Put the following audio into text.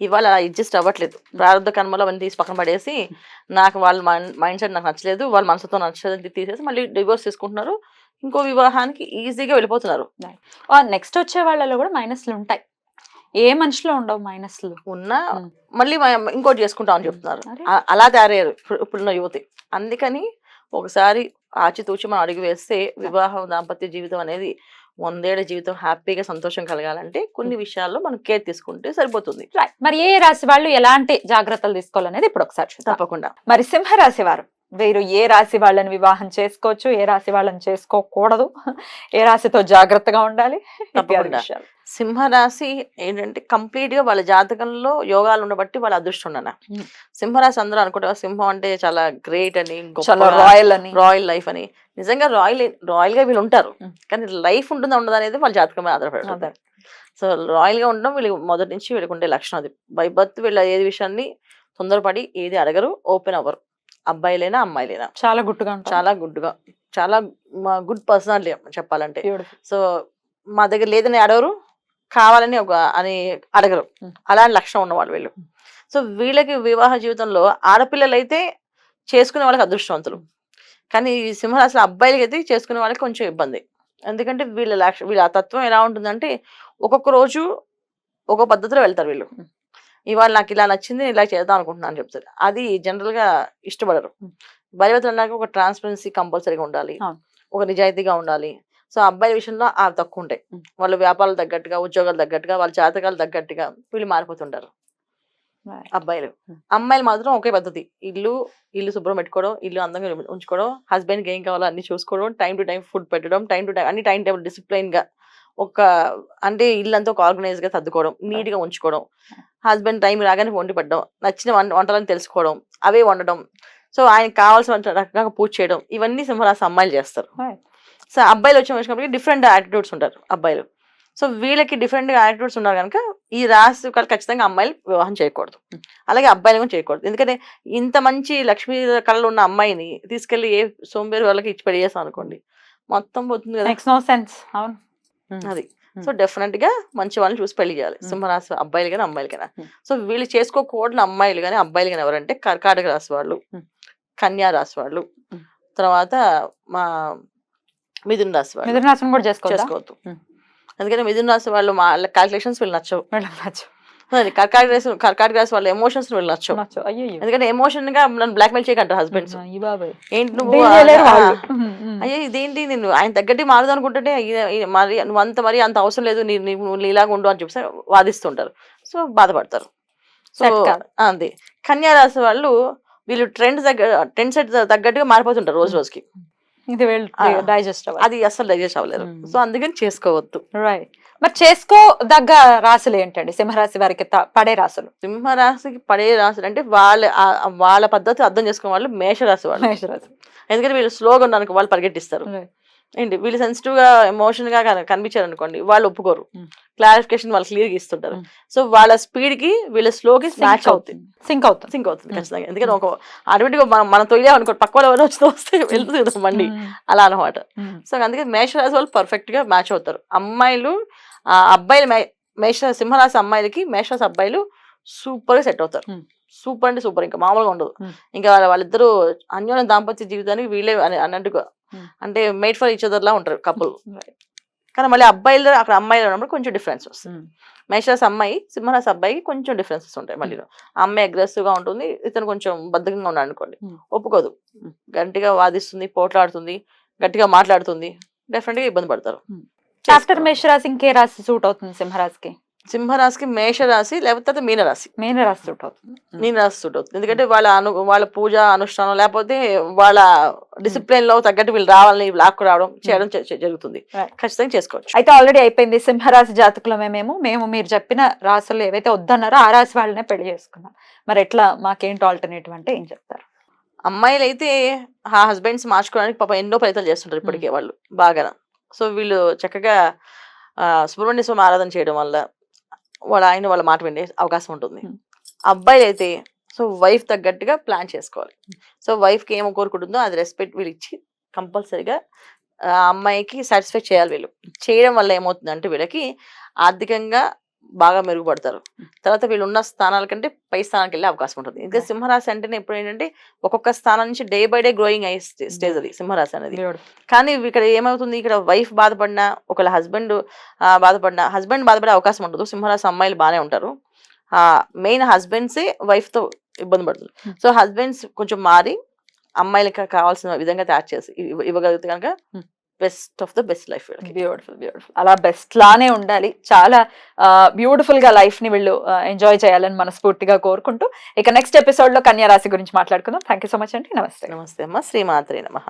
ఇవాళ అలా అడ్జస్ట్ అవ్వట్లేదు. ప్రారంభ కర్మలో అవన్నీ తీసి పక్కన పడేసి నాకు వాళ్ళ మైండ్ సెట్ నాకు నచ్చలేదు వాళ్ళ మనసుతో నచ్చలేదు అని తీసేసి మళ్ళీ డివోర్స్ తీసుకుంటున్నారు ఇంకో వివాహానికి ఈజీగా వెళ్ళిపోతున్నారు. నెక్స్ట్ వచ్చే వాళ్ళలో కూడా మైనస్లు ఉంటాయి. ఏ మనిషిలో ఉండవు మైనస్లు ఉన్నా. మళ్ళీ ఇంకోటి చేసుకుంటామని చెప్తున్నారు. అలా తయారయ్యారు ఇప్పుడు- ఇప్పుడున్న యువతి. అందుకని ఒకసారి ఆచితూచి మనం అడుగు వేస్తే వివాహం దాంపత్య జీవితం అనేది వందేళ్ళ జీవితం హ్యాపీగా సంతోషం కలగాలంటే కొన్ని విషయాల్లో మనం కేర్ తీసుకుంటే సరిపోతుంది. మరి ఏ రాశి వాళ్ళు ఎలాంటి జాగ్రత్తలు తీసుకోవాలనేది ఇప్పుడు ఒకసారి తప్పకుండా. మరి సింహరాశి వారు. వీరు ఏ రాశి వాళ్ళని వివాహం చేసుకోవచ్చు ఏ రాశి వాళ్ళని చేసుకోకూడదు. ఏ రాశితో జాగ్రత్తగా ఉండాలి. సింహరాశి ఏంటంటే కంప్లీట్గా వాళ్ళ జాతకంలో యోగాలు ఉండబట్టి వాళ్ళ అదృష్టం ఉండన. సింహరాశి అందరూ అనుకుంటారు సింహం అంటే చాలా గ్రేట్ అని రాయల్ అని. రాయల్ లైఫ్ అని. నిజంగా రాయల్ రాయల్గా వీళ్ళు ఉంటారు. కానీ లైఫ్ ఉంటుందా ఉండదు అనేది వాళ్ళ జాతకం మీద ఆధారపడి. సో రాయల్గా ఉండడం వీళ్ళు మొదటి నుంచి వీళ్ళకి ఉండే లక్షణం అది. బై బర్త్ వీళ్ళ ఏది విషయాన్ని తొందరపడి ఏది అడగరు ఓపెన్ అవ్వరు. అబ్బాయిలైనా అమ్మాయిలైనా. చాలా గుట్టుగా చాలా గుడ్గా చాలా గుడ్ పర్సనాలిటీ చెప్పాలంటే. సో మా దగ్గర లేదని అడగరు కావాలని ఒక అని అడగరు. Mm. అలాంటి లక్షణం ఉన్నవాళ్ళు వీళ్ళు. సో వీళ్ళకి వివాహ జీవితంలో ఆడపిల్లలు అయితే చేసుకునే వాళ్ళకి అదృష్టవంతులు. కానీ ఈ సింహరాశిలో అబ్బాయిలకి అయితే చేసుకునే వాళ్ళకి కొంచెం ఇబ్బంది. ఎందుకంటే వీళ్ళ లక్ష వీళ్ళ ఆ తత్వం ఎలా ఉంటుందంటే ఒక్కొక్క రోజు ఒక్కొక్క పద్ధతిలో వెళ్తారు వీళ్ళు. Mm. ఇవాళ నాకు ఇలా నచ్చింది ఇలా చేద్దాం అనుకుంటున్నాను అని చెప్తారు అది జనరల్గా ఇష్టపడరు. భార్యభర్తలు అన్నాక ఒక ట్రాన్స్పరెన్సీ కంపల్సరీగా ఉండాలి. ఒక నిజాయితీగా ఉండాలి. సో అబ్బాయిల విషయంలో ఆ తక్కువ ఉంటాయి. వాళ్ళ వ్యాపారాలు తగ్గట్టుగా ఉద్యోగాలు తగ్గట్టుగా వాళ్ళ జాతకాలు తగ్గట్టుగా వీళ్ళు మారిపోతుంటారు. అబ్బాయిలు. అమ్మాయిలు మాత్రం ఒకే పద్ధతి. ఇల్లు ఇల్లు శుభ్రం పెట్టుకోవడం ఇల్లు అందంగా ఉంచుకోవడం హస్బెండ్ ఏం కావాలో అన్ని చూసుకోవడం టైం టు టైం ఫుడ్ పెట్టడం టైం టు టైం అన్ని టైం టేబుల్ డిసిప్లైన్గా ఒక అంటే ఇల్లంతా ఒక ఆర్గనైజ్గా సర్దుకోవడం నీట్గా ఉంచుకోవడం హస్బెండ్ టైం రాగానే వండి పెట్టడం నచ్చిన వంట వంటలను తెలుసుకోవడం అవే వండడం. సో ఆయనకి కావాల్సిన రకంగా పూజ చేయడం ఇవన్నీ సింహరాశి అమ్మాయిలు చేస్తారు. సో అబ్బాయిలు వచ్చే వచ్చినప్పటికి డిఫరెంట్ యాటిట్యూడ్స్ ఉంటారు అబ్బాయిలు. సో వీళ్ళకి డిఫరెంట్ యాటిట్యూడ్స్ ఉన్నారు కనుక ఈ రాశి వాళ్ళు ఖచ్చితంగా అమ్మాయిలు వివాహం చేయకూడదు. అలాగే అబ్బాయిలు కూడా చేయకూడదు. ఎందుకంటే ఇంత మంచి లక్ష్మీ కళలు ఉన్న అమ్మాయిని తీసుకెళ్ళి ఏ సోంబేరు వాళ్ళకి ఇచ్చి చేస్తాం అనుకోండి మొత్తం పోతుంది కదా. మేక్స్ నో సెన్స్ అవును. అది. సో డెఫినెట్గా మంచి వాళ్ళని చూసి పెళ్ళి చేయాలి. సింహరాశి అబ్బాయిలు కానీ అమ్మాయిలు కానీ. సో వీళ్ళు చేసుకోకూడని అమ్మాయిలు కానీ అబ్బాయిలు కానీ ఎవరంటే కర్కాటక రాశి వాళ్ళు. కన్యా రాశి వాళ్ళు. తర్వాత మా మిథున రాశి వాళ్ళు మిథున రాశిని కూడా చేసుకోవద్దా. ఎందుకంటే మిథున రాశి వాళ్ళు మా క్యాలిక్యులేషన్స్ వీళ్ళు నచ్చవు మేడం నచ్చు అది కర్కాటక రాశి కర్కాటక రాశి వాళ్ళ ఎమోషన్స్ వీళ్ళు నచ్చవు. నచ్చు అయ్యో ఎందుకంటే ఎమోషన్గా నన్ను బ్లాక్మెయిల్ చేయకంటారు హస్బెండ్స్ ఈ బాబాయ్ ఏంటి నువ్వు. అయ్యో ఇదేంటి నేను ఆయన తగ్గట్టు మారదు అనుకుంటుంటే మరి నువ్వు అంత మరి అంత అవసరం లేదు నువ్వు ఇలాగ ఉండు అని చెప్పి వాదిస్తుంటారు. సో బాధపడతారు. సో. అంతే. కన్యా రాశి వాళ్ళు వీళ్ళు ట్రెండ్ దగ్గర ట్రెండ్ సెట్ తగ్గట్టుగా మారిపోతుంటారు రోజు రోజుకి. ఇది. డైజెస్ట్ అవ్వాలి. అది అసలు డైజెస్ట్ అవ్వలేరు Hmm. సో అందుకని చేసుకోవద్దు. రైట్ మరి చేసుకో దగ్గ రాశులు ఏంటండి సింహరాశి వారికి పడే రాశులు సింహరాశికి పడే రాశులు అంటే వాళ్ళ వాళ్ళ పద్ధతి అర్థం చేసుకునే వాళ్ళు మేషరాశి వాళ్ళు. మేషరాశి. ఎందుకంటే వీళ్ళు స్లోగా ఉన్నారనుకో వాళ్ళు పరిగెట్టిస్తారు. ఏంటి వీళ్ళు సెన్సిటివ్గా ఎమోషన్గా కన- కనిపించారు అనుకోండి వాళ్ళు ఒప్పుకోరు. క్లారిఫికేషన్ వాళ్ళు క్లియర్గా ఇస్తుంటారు. సో వాళ్ళ స్పీడ్కి వీళ్ళ స్లో కి మ్యాచ్ అవుతుంది సింక్ అవుతుంది సింక్ అవుతుంది. ఖచ్చితంగా ఎందుకంటే ఒక ఆటోమేటిక్గా మనం తొయ్యా అనుకో పక్క వాళ్ళు ఎవరో వస్తే వెళ్తుంది బండి ఉమ్, అలా అనమాట. సో అందుకే మేషరాశి వాళ్ళు పర్ఫెక్ట్గా మ్యాచ్ అవుతారు అమ్మాయిలు ఆ అబ్బాయిలు మేష సింహరాశి అమ్మాయిలకి మేషరాశి అబ్బాయిలు సూపర్గా సెట్ అవుతారు. సూపర్ అంటే సూపర్ ఇంకా మామూలుగా ఉండదు. ఇంకా వాళ్ళ వాళ్ళిద్దరూ అన్యోన్య దాంపత్య జీవితానికి వీళ్ళే అని- అన్నట్టుగా. అంటే మేడ్ ఫర్ ఈచ్ అదర్ లా ఉంటారు కపుల్ Right. కానీ మళ్ళీ అబ్బాయిలు అక్కడ అమ్మాయిలు ఉన్నప్పుడు కొంచెం డిఫరెన్స్ వస్తుంది ఉమ్. మేషరాశి అమ్మాయి సింహరాశి అబ్బాయికి కొంచెం డిఫరెన్సెస్ ఉంటాయి మళ్ళీ ఆ అమ్మాయి అగ్రెసివ్గా ఉంటుంది ఇతను కొంచెం బద్ధకంగా ఉన్నాడు అనుకోండి Hmm. ఒప్పుకోదు Hmm. గట్టిగా వాదిస్తుంది పోట్లాడుతుంది గట్టిగా మాట్లాడుతుంది డెఫినెట్గా ఇబ్బంది పడతారు Hmm. ఆఫ్టర్ మేషరాశి ఇంకే రాశి సూట్ అవుతుంది సింహరాశికి సింహరాశికి మేషరాశి లేకపోతే మీనరాశి? మీన రాశి సూట్ అవుతుంది. మీనరాశి సూట్ అవుతుంది. ఎందుకంటే వాళ్ళ అను వాళ్ళ పూజ అనుష్ఠానం లేకపోతే వాళ్ళ డిసిప్లిన్లో తగ్గట్టు వీళ్ళు రావాలని లాక్కు రావడం చేయడం జరుగుతుంది. ఖచ్చితంగా చేసుకోవచ్చు. అయితే ఆల్రెడీ అయిపోయింది సింహరాశి జాతకులమే మేము మేము మీరు చెప్పిన రాశులు ఏవైతే వద్దన్నారో ఆ రాశి వాళ్ళనే పెళ్ళి చేసుకున్నాం. మరి ఎట్లా మాకేంటి ఆల్టర్నేటివ్ అంటే ఏం చెప్తారు? అమ్మాయిలు అయితే ఆ హస్బెండ్స్ మార్చుకోవడానికి పాప ఎన్నో ప్రయత్నాలు చేస్తుంటారు ఇప్పటికే వాళ్ళు బాగా సో వీళ్ళు చక్కగా సుబ్రహ్మణ్య స్వామి ఆరాధన చేయడం వల్ల వాళ్ళ ఆయన వాళ్ళ మాట వినే అవకాశం ఉంటుంది. అబ్బాయిలు అయితే సో వైఫ్ తగ్గట్టుగా ప్లాన్ చేసుకోవాలి. సో వైఫ్కి ఏమో కోరుకుంటుందో అది రెస్పెక్ట్ వీళ్ళు ఇచ్చి కంపల్సరిగా అమ్మాయికి సాటిస్ఫై చేయాలి వీళ్ళు. చేయడం వల్ల ఏమవుతుందంటే వీళ్ళకి ఆర్థికంగా బాగా మెరుగుపడతారు. తర్వాత వీళ్ళు ఉన్న స్థానాల కంటే పై స్థానానికి వెళ్ళే అవకాశం ఉంటుంది. ఇంకా. సింహరాశి అంటేనే ఎప్పుడు ఏంటంటే ఒక్కొక్క స్థానం నుంచి డే బై డే గ్రోయింగ్ అయ్యే స్టేజ్ అది సింహరాశి అనేది. కానీ ఇక్కడ ఏమవుతుంది? ఇక్కడ వైఫ్ బాధపడినా ఒకళ్ళ హస్బెండ్ బాధపడినా హస్బెండ్ బాధపడే అవకాశం ఉండదు సింహరాశి అమ్మాయిలు బాగానే ఉంటారు. ఆ మెయిన్ హస్బెండ్సే వైఫ్తో ఇబ్బంది పడుతుంది. సో హస్బెండ్స్ కొంచెం మారి అమ్మాయిలకి కావాల్సిన విధంగా తయారు చేసి ఇవ్వ- ఇవ్వగలిగితే కనుక. Best of the best life beautiful beautiful అలా బెస్ట్ లానే ఉండాలి. చాలా బ్యూటిఫుల్గా లైఫ్ని వీళ్ళు ఎంజాయ్ చేయాలని మనస్ఫూర్తిగా కోరుకుంటూ ఇక నెక్స్ట్ ఎపిసోడ్లో కన్యా రాశి గురించి మాట్లాడుకుందాం. థ్యాంక్ యూ సో మచ్ అండి. నమస్తే. నమస్తే అమ్మ. శ్రీమాత్రి నమ.